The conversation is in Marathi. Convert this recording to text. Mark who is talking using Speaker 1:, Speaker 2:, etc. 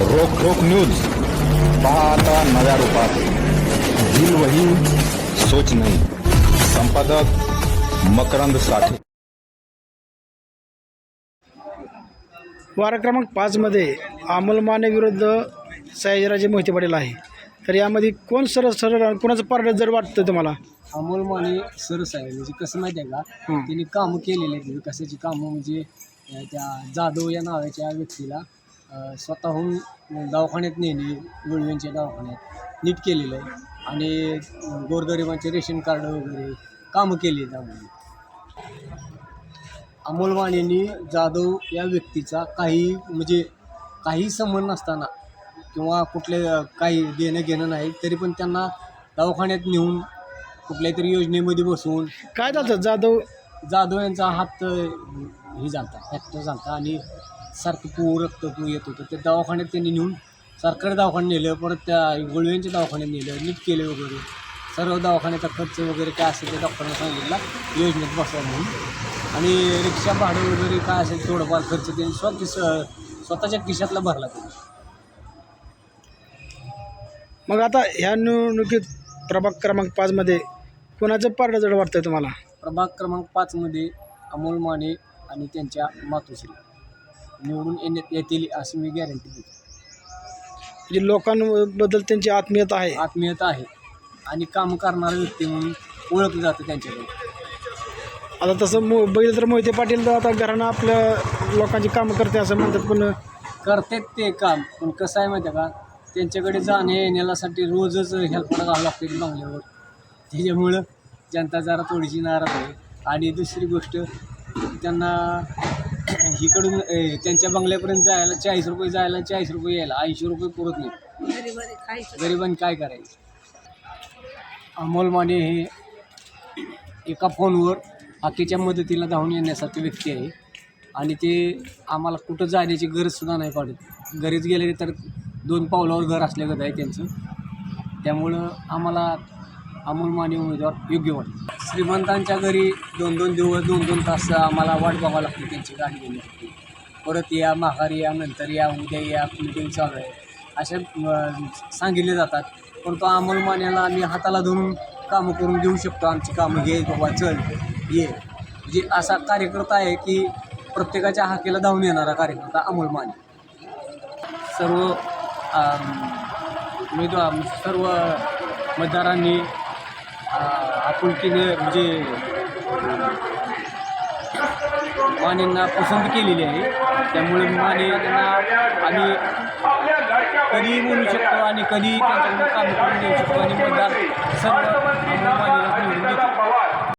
Speaker 1: रोख रोख न्यूज. पहा आता नव्या रूपात. दिल वही सोच नाही. संपादक मकरंद साठे.
Speaker 2: वारा क्रमांक पाचमध्ये अमोल माने विरुद्ध सयाजीराजे मोहिते पाटील आहे. तर यामध्ये कोण सरळ सरळ कोणाचं पारड जर वाटतं तुम्हाला?
Speaker 3: अमोल माने सरस आहे म्हणजे कसं माहिती आहे का. त्यांनी कामं केलेली आहेत विकासाची कामं म्हणजे त्या जाधव या नावाच्या व्यक्तीला स्वतःहून दवाखान्यात नेणे गुळव्यांच्या दवाखान्यात. नीट केलेलं आहे. आणि गोरगरिबांचे रेशन कार्ड वगैरे कामं केली आहेत त्यामध्ये अमोल मानेंनी जाधव या व्यक्तीचा काही म्हणजे काही संबंध नसताना किंवा कुठले काही देणं घेणं नाही तरी पण त्यांना दवाखान्यात नेऊन कुठल्याही तरी योजनेमध्ये बसवून
Speaker 2: काय झालं जाधव
Speaker 3: जाधव यांचा हात हे झालता फ्रॅक्चर झालता आणि सारखं पू रक्त पू येत होतं. ते दवाखान्यात त्यांनी नेऊन सरकारी दवाखान्यात नेलं परत त्या गुळव्यांच्या दवाखान्यात नेलं नीट केले वगैरे. सर्व दवाखान्याचा खर्च वगैरे काय असेल ते डॉक्टरांना सांगितला. योजनेत बसवा म्हणून. आणि रिक्षा भाडं वगैरे काय असेल थोडंफार खर्च त्यांनी स्वतः स्वतःच्या खिशातला भरला त्यांनी.
Speaker 2: मग आता ह्या निवडणुकीत प्रभाग क्रमांक पाचमध्ये कोणाचं पारड जड वाटतंय तुम्हाला?
Speaker 3: प्रभाग क्रमांक पाचमध्ये अमोल माने आणि त्यांच्या मातोश्री. निवडून येण्यात येतील अशी मी गॅरंटी देतो.
Speaker 2: म्हणजे लोकांबद्दल त्यांची आत्मीयता आहे.
Speaker 3: आत्मीयता आहे. आणि काम करणारा व्यक्ती म्हणून ओळखलं जातं त्यांच्याकडे
Speaker 2: आता तसं मो बघितलं तर मोहिते पाटील तर आता घरानं आपल्या लोकांची कामं करते असं म्हणतात पण
Speaker 3: करतात ते काम पण कसं आहे माहिती आहे का? त्यांच्याकडे जाणे येण्यासाठी रोजच हेल्पला घालावं लागते बंगल्यावर. त्याच्यामुळं जनता जरा थोडीशी नाराज आहे. आणि दुसरी गोष्ट त्यांना इकडून ए, त्यांच्या बंगल्यापर्यंत जायला चाळीस रुपये जायला चाळीस रुपये यायला ऐंशी रुपये पुरत नाही. गरिबांनी काय करायचं? अमोल माने हे एका फोनवर हाकेच्या मदतीला धावून येण्यासारखे व्यक्ती आहे. आणि ते आम्हाला कुठं जाण्याची गरजसुद्धा नाही पडत. घरीच गेले तर दोन पावलावर घर असल्यागत आहे त्यांचं. त्यामुळं आम्हाला अमोल माने उमेदवार योग्य वाटतं श्रीमंतांच्या घरी दोन दोन दिवस दोन दोन तास आम्हाला वाट बघावं लागते त्यांची गाडी घेण्यासाठी परत या माघारी या नंतर या उद्या या मीटिंग चालू आहे. असे सांगितले जातात. पण तो अमोल मान्याला आम्ही हाताला धरून कामं करून देऊ शकतो. आमची कामं घे बाबा चल ये. जे असा कार्यकर्ता आहे की प्रत्येकाच्या हाकेला धावून येणारा कार्यकर्ता अमोल माने. सर्व उमेदवार सर्व मतदारांनी आपुलकीने म्हणजे मानेंना पसंत केलेली आहे. त्यामुळे माने त्यांना आम्ही कधीही बोलू शकतो आणि कधीही त्यांच्याकडून काम करून देऊ शकतो आणि मतदार सर्व मानेला